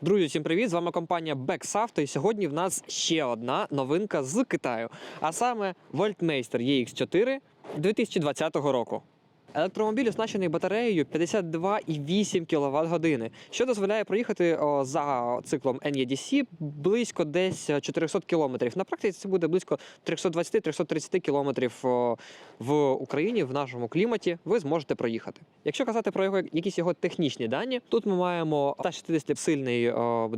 Друзі, всім привіт! З вами компанія Бексавто. І сьогодні в нас ще одна новинка з Китаю, а саме Voltmeister EX4 2020 року. Електромобіль оснащений батареєю 52,8 кВт години, що дозволяє проїхати за циклом NEDC близько десь 400 км. На практиці це буде близько 320-330 км в Україні в нашому кліматі. Ви зможете проїхати. Якщо казати про його якісь його технічні дані, тут ми маємо 160 сильний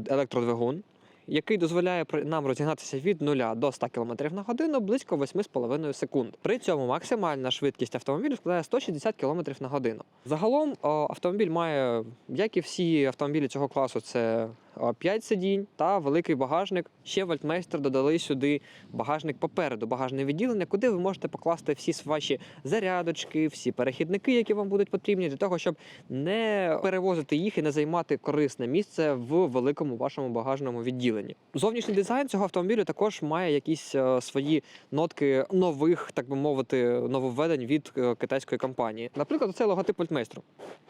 електродвигун. Який дозволяє нам розігнатися від 0 до 100 км на годину близько 8,5 секунд. При цьому максимальна швидкість автомобілю складає 160 км на годину. Загалом автомобіль має, як і всі автомобілі цього класу, це 5 сидінь та великий багажник. Ще Вольтмейстер додали сюди багажник попереду, багажне відділення, куди ви можете покласти всі ваші зарядочки, всі перехідники, які вам будуть потрібні, для того, щоб не перевозити їх і не займати корисне місце в великому вашому багажному відділенні. Зовнішній дизайн цього автомобілю також має якісь е, свої нотки нових, так би мовити, нововведень від е, китайської компанії. Наприклад, це логотип Вольтмейстру.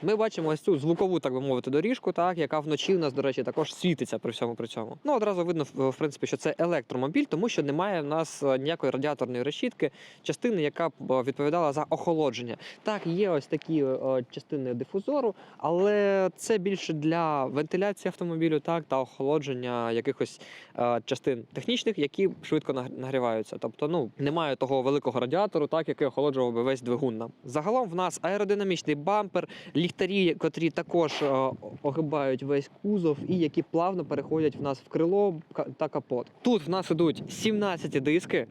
Ми бачимо ось цю звукову, так би мовити, доріжку, так, яка вночі у нас, до речі, також світиться при всьому при цьому. Ну, одразу видно, в принципі, що це електромобіль, тому що немає в нас е, ніякої радіаторної решітки, частини, яка б е, відповідала за охолодження. Так, є ось такі е, частини дифузору, але це більше для вентиляції автомобілю, так, та охолодження якихось частин технічних, які швидко наг- нагріваються. Тобто, ну немає того великого радіатору, так який охолоджував би весь двигун нам. Загалом в нас аеродинамічний бампер, ліхтарі, котрі також огибають весь кузов і які плавно переходять в нас в крило та капот. Тут в нас ідуть 17 диски.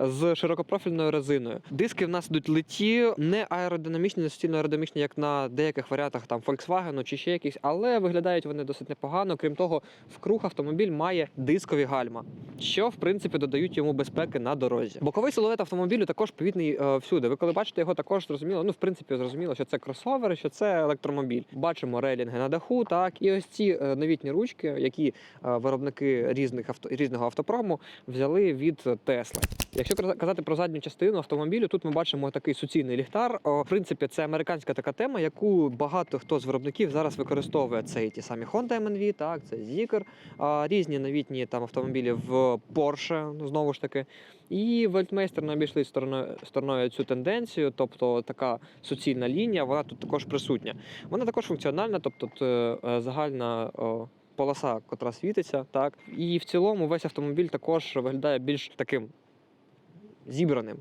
З широкопрофільною резиною. Диски в нас ідуть литі, не аеродинамічні, не суцільно аеродинамічні, як на деяких варіантах там Volkswagen чи ще якісь, але виглядають вони досить непогано. Крім того, в круг автомобіль має дискові гальма, що в принципі додають йому безпеки на дорозі. Боковий силует автомобілю також повітний е, всюди. Ви коли бачите його, також зрозуміло. Ну, в принципі, зрозуміло, що це кросовер, що це електромобіль. Бачимо рейлінги на даху, так і ось ці е, новітні ручки, які е, виробники різних авто різного автопрому взяли від Тесла. Якщо казати про задню частину автомобілю, тут ми бачимо такий суцільний ліхтар. В принципі, це американська така тема, яку багато хто з виробників зараз використовує. Це і ті самі Honda MNV, так, це Zikr, різні новітні там автомобілі в Porsche, ну знову ж таки. І Вольтмейстер обійшли стороною, стороною цю тенденцію, тобто така суцільна лінія, вона тут також присутня. Вона також функціональна, тобто тут, е, е, загальна. Полоса, котра світиться, так і в цілому весь автомобіль також виглядає більш таким зібраним.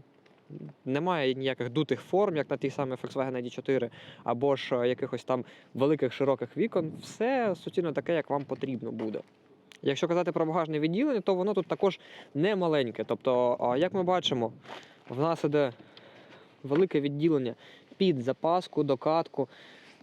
Немає ніяких дутих форм, як на тій самій Volkswagen ID4, або ж е, якихось там великих широких вікон. Все суцільно таке, як вам потрібно буде. Якщо казати про багажне відділення, то воно тут також не маленьке. Тобто, як ми бачимо, в нас іде велике відділення під запаску, докатку.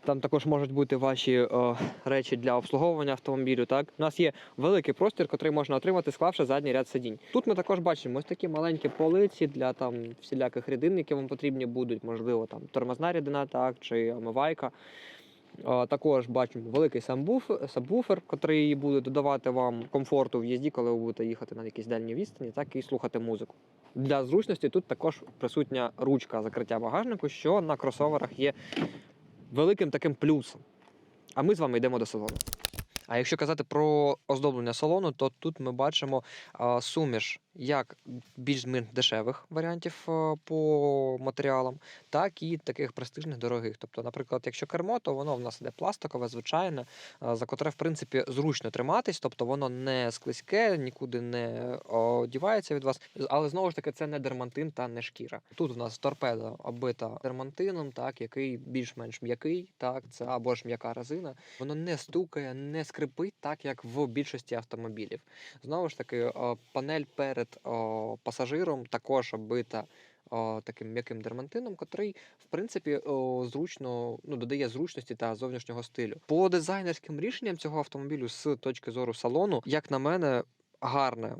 Там також можуть бути ваші е, речі для обслуговування автомобілю. Так, у нас є великий простір, який можна отримати, склавши задній ряд сидінь. Тут ми також бачимо ось такі маленькі полиці для там всіляких рідин, які вам потрібні будуть, можливо, там тормозна рідина, так чи омивайка. Також бачимо великий самбуфер, сабвуфер, який буде додавати вам комфорту в їзді, коли ви будете їхати на якісь дальні відстані, так і слухати музику. Для зручності тут також присутня ручка закриття багажнику, що на кросоверах є великим таким плюсом. А ми з вами йдемо до салону. А якщо казати про оздоблення салону, то тут ми бачимо суміш як більш-менш дешевих варіантів по матеріалам, так і таких престижних дорогих. Тобто, наприклад, якщо кермо, то воно в нас іде пластикове, звичайне, за котре в принципі зручно триматись, тобто воно не склизьке, нікуди не о, дівається від вас. Але знову ж таки, це не дермантин та не шкіра. Тут у нас торпеда оббита дермантином, так який більш-менш м'який, так це або ж м'яка резина. Воно не стукає, не скрипить, так як в більшості автомобілів. Знову ж таки, панель перед о, пасажиром також оббита. о, Таким м'яким дермантином, котрий, в принципі, о, зручно ну, додає зручності та зовнішнього стилю. По дизайнерським рішенням цього автомобілю з точки зору салону, як на мене, гарне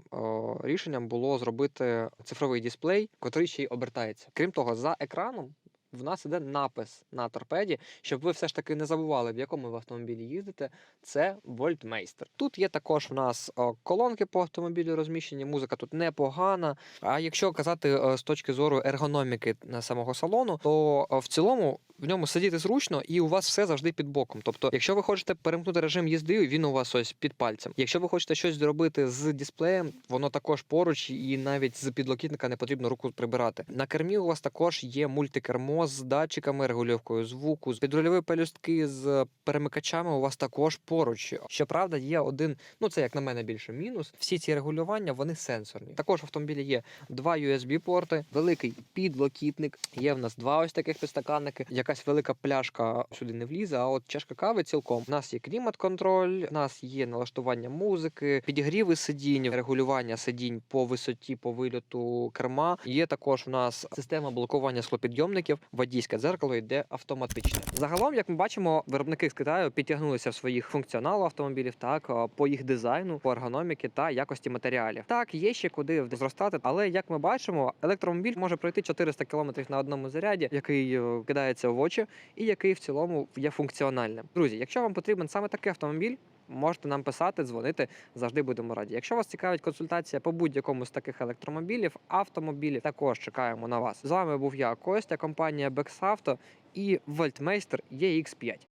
рішенням було зробити цифровий дисплей, котрий ще й обертається. Крім того, за екраном в нас іде напис на торпеді, щоб ви все ж таки не забували, в якому ви автомобілі їздите. Це Вольтмейстер. Тут є також в нас колонки по автомобілю розміщені. Музика тут непогана. А якщо казати е, з точки зору ергономіки на самого салону, то е, в цілому в ньому сидіти зручно, і у вас все завжди під боком. Тобто, якщо ви хочете перемкнути режим їзди, він у вас ось під пальцем. Якщо ви хочете щось зробити з дисплеєм, воно також поруч, і навіть з підлокітника не потрібно руку прибирати. На кермі у вас також є мультикермо з датчиками, регулювкою звуку, з підрульові пелюстки з перемикачами. У вас також поруч. Щоправда, є один, ну це як на мене більше мінус. Всі ці регулювання вони сенсорні. Також в автомобілі є два USB-порти, великий підлокітник. Є в нас два ось таких підстаканники. Якась велика пляшка сюди не влізе, а от чашка кави цілком. У нас є клімат-контроль, у нас є налаштування музики, підігріви сидінь, регулювання сидінь по висоті, по вильоту керма. Є також у нас система блокування склопідйомників. Водійське дзеркало йде автоматичне. Загалом, як ми бачимо, виробники з Китаю підтягнулися в своїх функціоналу автомобілів, так по їх дизайну, по ергономіки та якості матеріалів. Так, є ще куди зростати, але як ми бачимо, електромобіль може пройти 400 км на одному заряді, який е, кидається в очі, і який в цілому є функціональним. Друзі, якщо вам потрібен саме такий автомобіль. Можете нам писати, дзвонити, завжди будемо раді. Якщо вас цікавить консультація по будь-якому з таких електромобілів, автомобілів, також чекаємо на вас. З вами був я, Костя, компанія Бексавто і Вольтмейстер EX5.